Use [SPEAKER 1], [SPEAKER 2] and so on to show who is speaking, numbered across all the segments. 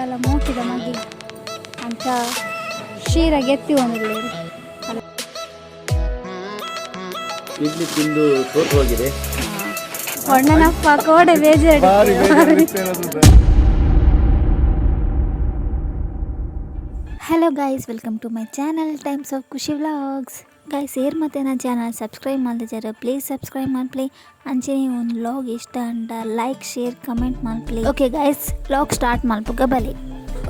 [SPEAKER 1] ಆಗಲ್ಲ ಮೋಕಿದ ಮಗಿ ಅಂತ ಶೀರ ಗೆತ್ತಿ ಒಂದು
[SPEAKER 2] ಇಡ್ಲಿ ತಿಂದು ಹೋಗಿದೆ
[SPEAKER 1] ಅಣ್ಣನಪ್ಪ ಕೋಡೆ ಬೇಜಾರು hello guys welcome to my channel times of Khushi vlogs guys air ಮತ್ತೆ ನನ್ನ ಚಾನಲ್ ಸಬ್ಸ್ಕ್ರೈಬ್ ಮಾಡಿದ್ದಾರೆ ಪ್ಲೀಸ್ ಸಬ್ಸ್ಕ್ರೈಬ್ ಮಾಡ್ಪ್ಲಿ ಅಂಚನೆ ಒಂದು ಲಾಗ್ ಇಷ್ಟ ಅಂಡ ಲೈಕ್ ಶೇರ್ ಕಮೆಂಟ್ ಮಾಡ್ಪ್ಲಿ ಓಕೆ ಗಾಯ್ಸ್ ವ್ಲಾಗ್ ಸ್ಟಾರ್ಟ್ ಮಾಡ್ಬೋಕ ಬಲಿ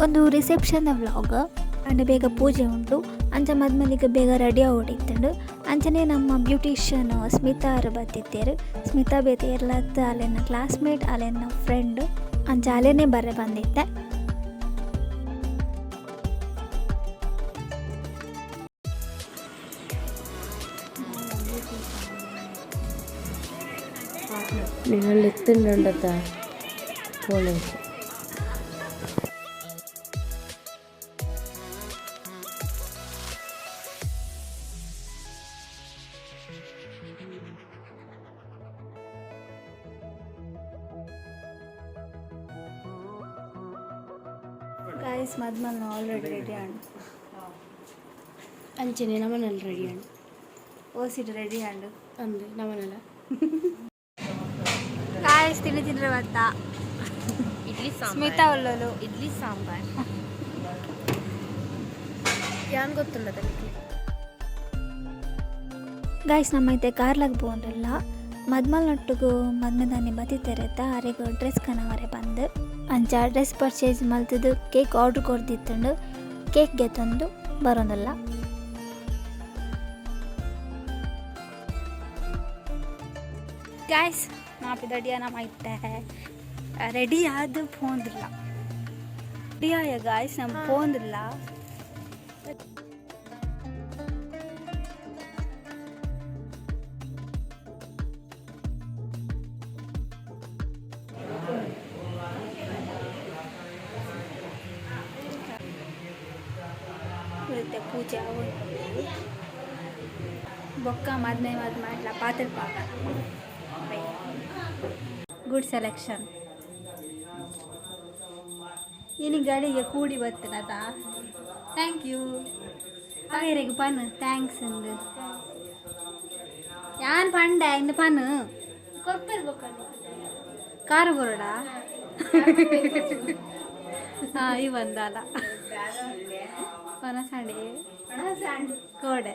[SPEAKER 1] ಒಂದು ರಿಸೆಪ್ಷನ್ ವ್ಲಾಗ್ ಅಂಡ್ ಬೇಗ ಪೂಜೆ ಉಂಟು. ಅಂಚ ಮದ್ಮಲಿಗೆ ಬೇಗ ರೆಡಿ ಹೊಡಿತಂಡು ಅಂಚನೆ ನಮ್ಮ ಬ್ಯೂಟಿಷಿಯನ್ ಸ್ಮಿತಾ ಅವರು ಬರ್ತಿದ್ದೇರು. ಸ್ಮಿತಾ ಬೇತೆ ಎಲ್ಲ ಅಲ್ಲಿನ ಕ್ಲಾಸ್ಮೇಟ್ ಅಲ್ಲಿನ ಫ್ರೆಂಡ್ ಅಂಚ ಅಲ್ಲೇನೆ ಬರ ಬಂದಿದ್ದೆ.
[SPEAKER 3] നിങ്ങൾ എത്തുന്നുണ്ടെത്താ
[SPEAKER 1] പോണേക്ക് ഗൈസ് മദ്മൻ ഓൾറെഡി റെഡിയാണ്
[SPEAKER 3] അഞ്ചനെ നമ്മൾ റെഡിയാണ് ഓസിട്ട്
[SPEAKER 1] റെഡിയാണ് ഉണ്ട് നമ്മളല്ല
[SPEAKER 3] ಅಂದೆ
[SPEAKER 1] ತಿಂದ್ರೆ
[SPEAKER 3] ಇಡ್ಲಿ
[SPEAKER 1] ಸ್ಮಿತಾ ಒಲ್ಲೋಲು.
[SPEAKER 3] ಇಡ್ಲಿ ಸಾಂಬಾರ್. ಯಾನ್ ಗೊತ್ತಿಲ್ಲ ತನಗೆ
[SPEAKER 1] ಗಾಯ್ಸ್ ನಮ್ಮೈತೆ ಕಾರ್ಲಾಗ ಮದ್ಮಲ್ ನಟ್ಟುಗು ಮದ್ಮೆ ದಾನಿ ಬತ್ತಿತ್ತೆರೆತ ಅರೆಗು ಡ್ರೆಸ್ ಕನವರೆ ಬಂದು. ಅಂಚ ಡ್ರೆಸ್ ಪರ್ಚೇಸ್ ಮಲ್ತದು ಕೇಕ್ ಆರ್ಡ್ರ್ ಕೇಕ್ ಕೇಕ್ಗೆ ತಂದು ಬರೋದಲ್ಲ. ಗಾಯ್ಸ್ ಮಾಪಿದ ಅಡಿಯ ನಮ್ಮ ಇಟ್ಟೆ ರೆಡಿ ಆದ ಪೋಂದಿಲ್ಲ ರೆಡಿ ಆಯ ಗಾಯ್ಸ್ ನಮ್ಮ ಪೋಂದಿಲ್ಲ ಮತ್ತೆ ಪೂಜೆ ಅವು ಬೊಕ್ಕ ಮದ್ನೆ ಮದ್ ಮಾಡ್ಲ ಪಾತ್ರ ಪಾಕ ಗುಡ್ ಸೆಲೆಕ್ಷನ್ ಇನಿ ಗಾಡಿಗೆ ಕೂಡಿ ಬರ್ತನದ ಥ್ಯಾಂಕ್ ಯು ಹಾಗೆರೆಗೆ ಪನ್ ಥ್ಯಾಂಕ್ಸ್ ಅಂದು ಯಾನ್ ಪಂಡ ಇಂದು ಪನ್ ಕಾರು ಬರೋಡ ಹಾಂ ಈ ಬಂದಲ್ಲ ಪನಸಂಡಿ ಕೋಡೆ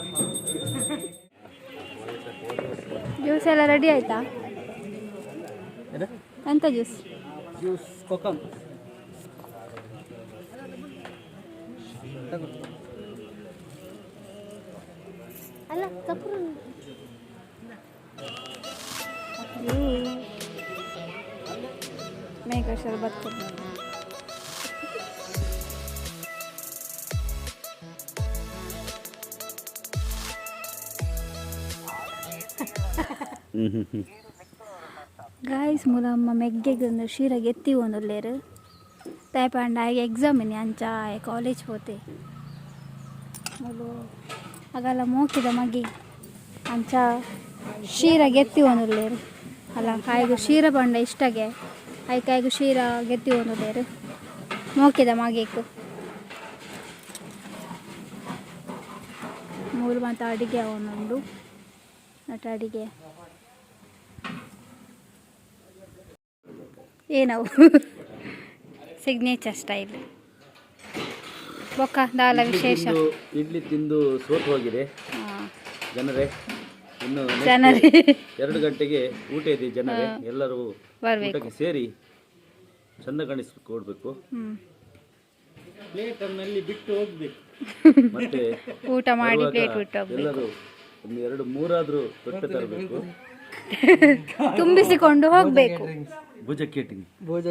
[SPEAKER 1] ಜ್ಯೂಸ್ ಎಲ್ಲ ರೆಡಿ ಆಯ್ತಾ ಎಂತ ಜ್ಯೂಸ್
[SPEAKER 2] ಜ್ಯೂಸ್ ಕೊಕಮ್
[SPEAKER 1] ಅಲ್ಲ ಕಪ್ರು ಮೇಘ ಶರ್ಬತ್ ಕೊಡು ಗಾಯ್ಸ್ ಮುಲಮ್ಮ ಮೆಗ್ಗೆಗೊಂದು ಶೀರ ಶೀರಾಗ ಎತ್ತಿ ಒಂದು ಲೇರು ತಾಯ್ಪಂಡ ಆಗ ಎಕ್ಸಾಮ್ ಇನಿ ಅಂಚ ಕಾಲೇಜ್ ಹೋತೆ ಮುಲು ಆಗಲ್ಲ ಮೋಕಿದ ಮಗಿ ಅಂಚ ಶೀರ ಗೆತ್ತಿ ಒಂದು ಲೇರು ಅಲ್ಲ, ಕಾಯಿಗೂ ಶೀರ ಪಂಡ ಇಷ್ಟಗೆ, ಐ ಕಾಯಿಗೂ ಶೀರ ಗೆತ್ತಿ ಒಂದು ಲೇರು ಮೋಕಿದ ಮಗಿಕ್ಕು ಮೂರು ಮತ್ತು ಅಡಿಗೆ ಅವನೊಂದು, ನಟ ಅಡಿಗೆ. ಏನವು ಸಿಗ್ನೇಚರ್ ಸ್ಟೈಲ್ ಬೊಕ್ಕ ದಾಲ ವಿಶೇಷ.
[SPEAKER 2] ಇಡ್ಲಿ ತಿಂದು ಸೋತು ಹೋಗಿದೆ. ಜನರೇ ಇನ್ನು
[SPEAKER 1] ಜನರೇ.
[SPEAKER 2] ಎರಡು ಗಂಟೆಗೆ ಊಟ ಇದೆ ಜನರೇ. ಎಲ್ಲರೂ ಊಟಕ್ಕೆ ಸೇರಿ ಚಂದ ಕಾಣಿಸ್ಕೊಡ್ಬೇಕು ಪ್ಲೇಟನ್ನಲ್ಲಿ ಬಿಟ್ಟು ಹೋಗ್ಬೇಕು. ಮತ್ತೆ
[SPEAKER 1] ಊಟ ಮಾಡಿ ಪ್ಲೇಟ್ ಬಿಟ್ಟು
[SPEAKER 2] ಎಲ್ಲರೂ ಒಂದು ಎರಡು ಮೂರಾದ್ರೂ ತೊಟ್ಟೆ ತರಬೇಕು.
[SPEAKER 1] ತುಂಬಿಸಿಕೊಂಡು ಹೋಗಬೇಕು.
[SPEAKER 2] ಭುಜ ಕೇಟಿಂಗ್
[SPEAKER 4] ಭೋಜ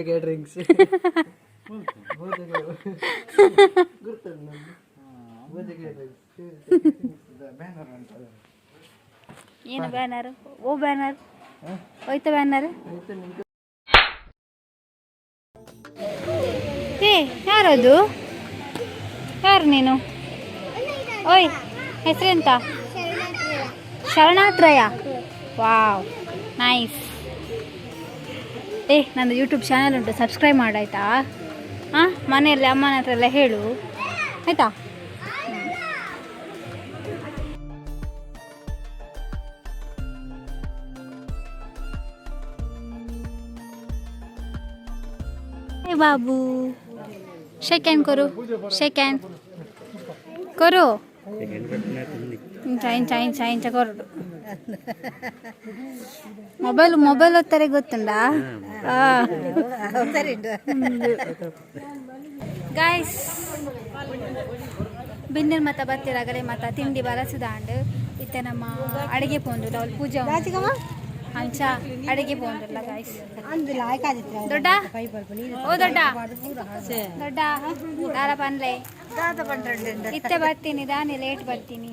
[SPEAKER 1] ಏನು ಬ್ಯಾನರ್ ಓ ಬ್ಯಾನರ್ ಹೋಯ್ತ ಬ್ಯಾನರ್ ಏ ಯಾರದು? ಯಾರು ನೀನು? ಓಯ್ ಹೆಸರೆಂತ? ಶರಣಾತ್ರಯ. Wow nice. ಏ ನನ್ನ ಯೂಟ್ಯೂಬ್ ಚಾನಲ್ ಉಂಟು ಸಬ್ಸ್ಕ್ರೈಬ್ ಮಾಡಾಯ್ತಾ ಹಾಂ ಮನೆಯಲ್ಲಿ ಅಮ್ಮನ ಹತ್ರ ಎಲ್ಲ ಹೇಳು. ಆಯಿತಾ? ಏ ಬಾಬು ಶೇಕ್ ಕೊರು ಶೇಕ್ ಹ್ಯಾಂಡ್ ಕೊರು ಚೈನ್ ಚೈನ್ ಚೈನ್ ಚಕೊರಡು ಮೊಬೈಲ್ ಮೊಬೈಲ್ ಓದ್ತಾರೆ ಗೊತ್ತುಂಡ ಗಾಯ್ಸ್ ಬಿಂದಿನ ಮತ ಬರ್ತೀರ ಬತ್ತಿರಗಡೆ ಮತ. ತಿಂಡಿ ಬಲಸುದಾಂಡ್ ಇತ್ತ ನಮ್ಮ ಅಡಿಗೆ ಪೋಂದು ಅವಳು ಪೂಜೆ. ಅಂಚ ಅಡಿಗೆ ಪೋಂದುಲ್ಲ ಗಾಯ್ಸ್ ದೊಡ್ಡ? ಓ ದೊಡ್ಡ? ದೊಡ್ಡ? ದಾರ ಪನ್ಲೆ? ಇತ್ತೆ ಬರ್ತೀನಿ ದಾನಿ ಲೇಟ್ ಬರ್ತೀನಿ.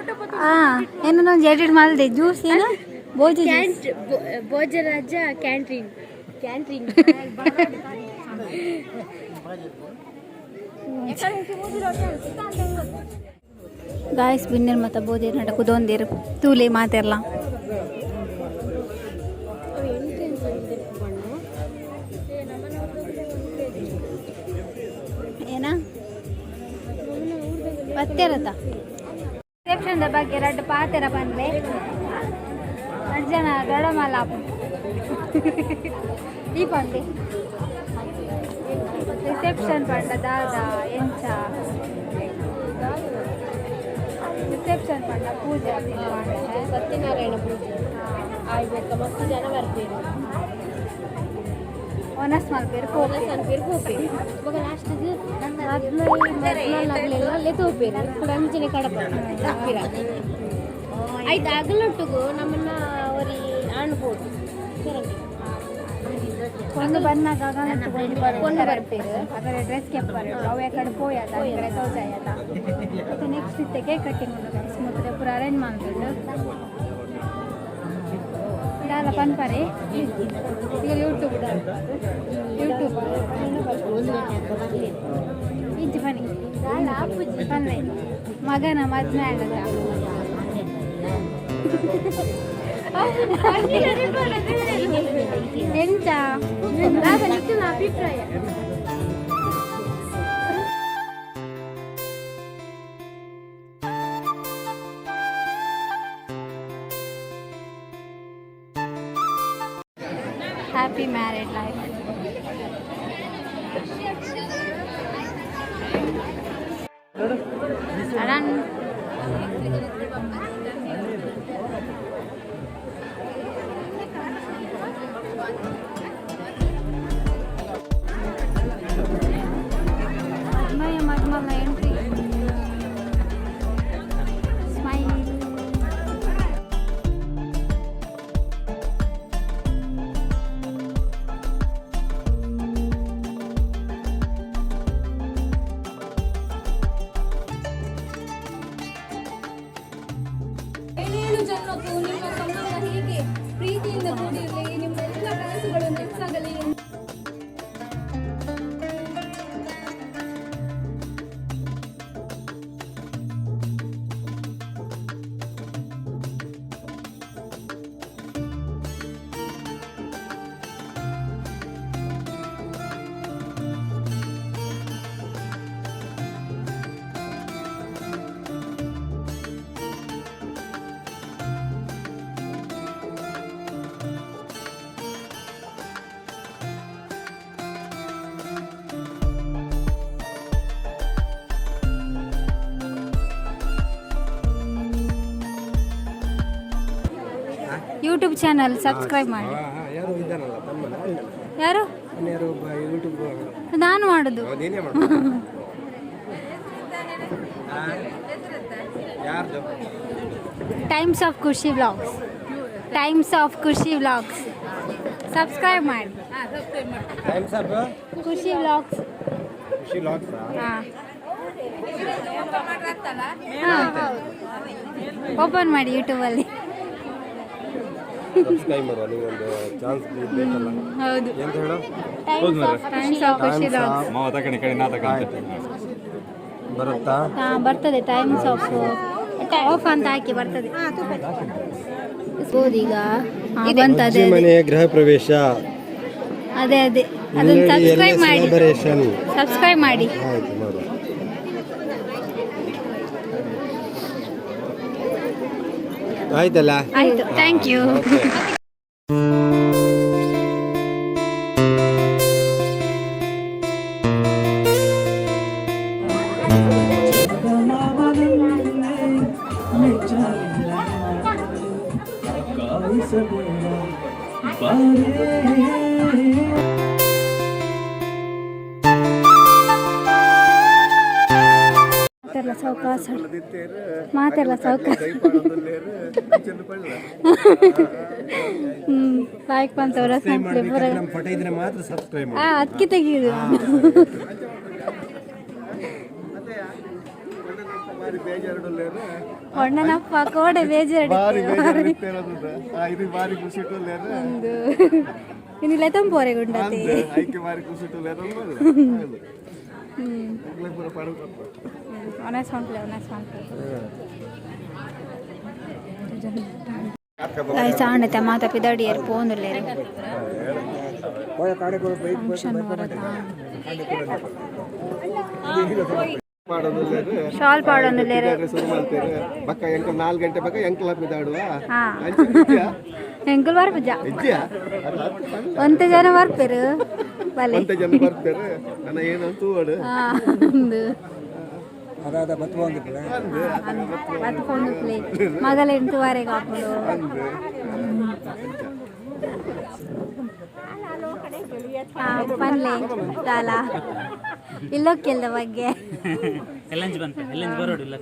[SPEAKER 1] ಆ ಏನೋ ಒಂದು ಎಡಿಟ್ ಮಾಡಿದೆ ಜ್ಯೂಸ್ ಏನು? Juice.
[SPEAKER 3] Bhojaraja canteen. Canteen.
[SPEAKER 1] Guys ಬಿನ್ನರ್ ಮತ್ತು ಬೋಧಿ ನಟ ಕುದೊಂದಿರು ತೂಲೆ ಮಾತೆಲ್ಲ ಏನ? ಬತ್ತೇರತ ರಿಸೆಪ್ಷನ್ದ ಬಗ್ಗೆ ಎರಡು ಪಾತೆರ ಬಂದೆ ಎರಡು ಜನ ದೊಡಮಲ್ಲ ಈ ಬಂದೆ ರಿಸೆಪ್ಷನ್ ಪಂಡ ದಾದ ಎಂಚ. ರಿಸೆಪ್ಷನ್ ಪಂಡ ಪೂಜೆ.
[SPEAKER 3] ಸತ್ಯನಾರಾಯಣ ಪೂಜೆ. ಆಯ್ಬೇಕು ಮಸ್ತ್ ಜನ ಬರ್ತೀರಿ.
[SPEAKER 1] ಒನಸ್ ಮಲ್ಪೇರು ಕೋಲ
[SPEAKER 3] ಅನ್ಪೇರು ಹೋಗ್ಬೇಕು ಇವಾಗ ಅಲ್ಲೇ ತೋಪೇರು ಕೂಡ ಕಡಪ ಆಯ್ತು ಅಗಲೊಟ್ಟಿಗೂ ನಮ್ಮನ್ನ ಅವರಿ ಆಣ್ಬೋದು
[SPEAKER 1] ಒಂದು ಬನ್ನಾಗ ಕೊಂಡು ಬರ್ಪೇರು ಅದರ ಡ್ರೆಸ್ ಕೆಪ್ಪರು ಅವು ಕಡೆ ಕಡೆ ತೋಜಾಯತ ಮತ್ತೆ ನೆಕ್ಸ್ಟ್ ಇತ್ತೆ ಕೇಕ್ ಕಟ್ಟಿಂಗ್ ಗೈಸ್ ಪೂರ ಅರೇಂಜ್ ಮಾಡ್ಬಿಟ್ಟು ಇಡಲ್ಲ ಪನ್ಪರೆ ಈಗ ಯೂಟ್ಯೂಬ್ ಯೂಟ್ಯೂಬ್ ಇಂಚು ಬನ್ನಿ ಬಂದೆ ಮಗನ ಮದ್ವೆ ಆಗದ ಎಂತ
[SPEAKER 3] ಅಭಿಪ್ರಾಯ
[SPEAKER 1] happy married life.
[SPEAKER 5] Aran. Thank you.
[SPEAKER 1] YouTube channel subscribe ಮಾಡಿ.
[SPEAKER 6] ಯಾರು ಇದ್ದಾನಲ್ಲ ತಮ್ಮನ
[SPEAKER 1] ಯಾರು?
[SPEAKER 6] ಯಾರು ಯೂಟ್ಯೂಬ್
[SPEAKER 1] ನಾನು ಮಾಡುದು.
[SPEAKER 6] ನೀನೇ ಮಾಡು. ಯಾರ್ದು
[SPEAKER 1] times of Khushi blogs times of Khushi blogs subscribe ಮಾಡಿ.
[SPEAKER 6] ಟೈಮ್ಸ್
[SPEAKER 1] ಖುಷಿ ಬ್ಲಾಗ್ಸ್
[SPEAKER 6] ಖುಷಿ
[SPEAKER 1] ಹಾಂ. ಓಪನ್ ಮಾಡಿ ಯೂಟ್ಯೂಬಲ್ಲಿ
[SPEAKER 6] ಸಬ್ಸ್ಕ್ರೈಬ್ ಮಾಡುವ ನೀವೊಂದು ಚಾನ್ಸ್ ಬೇಕಲ್ಲ
[SPEAKER 1] ಹೌದು.
[SPEAKER 6] ಎಂತ ಹೇಳು?
[SPEAKER 1] ಟೈಮ್ಸ್ ಆಫ್ ಖುಷಿ ವ್ಲಾಗ್ಸ್
[SPEAKER 6] ಬರುತ್ತಾ?
[SPEAKER 1] ಹಾಂ ಬರ್ತದೆ. ಟೈಮ್ಸ್ ಆಫ್ ಆಫ್ ಅಂತ ಹಾಕಿ ಬರ್ತದೆ. ಈಗ. ಬಂತ ಅದೇ
[SPEAKER 6] ಅಜ್ಜಿ ಮನೆಯ ಗೃಹ ಪ್ರವೇಶ.
[SPEAKER 1] ಅದೇ ಅದೇ. ಅದನ್ನು ಸಬ್ಸ್ಕ್ರೈಬ್ ಮಾಡಿ. ಸಬ್ಸ್ಕ್ರೈಬ್ ಮಾಡಿ.
[SPEAKER 6] ಆಯ್ತು ಆಯ್ತಲ್ಲ
[SPEAKER 1] ಆಯಿತು ಥ್ಯಾಂಕ್ ಯು ಮಾತೆಲ್ಲ ಸಾವಕಾಶ ಮಾತೆಲ್ಲ ಸಾವಕಾಶ ಹ್ಞೂ ಬಾಯ್ಕ್ ಬಂತವ್ರ ಆ ಅದಕ್ಕೆ ತೆಗೀದು ಹೊಣ್ಣನಪ್ಪ ಕೋಡೆ ಬೇಜಾರು ಇನ್ನಿಲ್ಲ ತಂಪೋರೆ ಗುಂಡತಿ.
[SPEAKER 6] ಐಕೆ
[SPEAKER 1] ಹೊಂಟ್ಲೆ ಸಾಂಡತೆ ಮಾತ ಪಿದಾಡಿಯರು ಪೋನುಲ್ಲೇರು ಫಂಕ್ಷನ್ ಶಾಲ್ ಪಾಡೊಂದುಲ್ಲೇರು
[SPEAKER 6] ಶುರು ಮಾಡ್ತೇವೆ ಬಕ್ಕ ಎಂಕಲ್ ನಾಲ್ಕು ಗಂಟೆ ಬಕ್ಕ ಎಂಕಲ್
[SPEAKER 1] ಬರ್ಪಜ ಒಂತೆ ಜನ ಬರ್ಪೇರು ಬಲೆ.
[SPEAKER 6] ಅಂತ ಜನ ಬರ್ತಾರೆ. ನನ್ನ ಏನಂತೂ ಅಡು.
[SPEAKER 1] ಹಾ ಒಂದು
[SPEAKER 6] ಅದಾದ
[SPEAKER 1] ಫೋನ್ ಪ್ಲೇ ಮಗಲ ಎಂಟುವರೆಗೆ ಹಾಕೊಂಡು ಪನ್ಲೆ ದಾಲ ಇಲ್ಲೋಕ್ಕೆಲ್ಲ ಬಗ್ಗೆ.
[SPEAKER 7] ಎಲ್ಲಂಜ್ ಬಂತ. ಎಲ್ಲಂಜ್ ಬರೋಡಿಲ್ಲ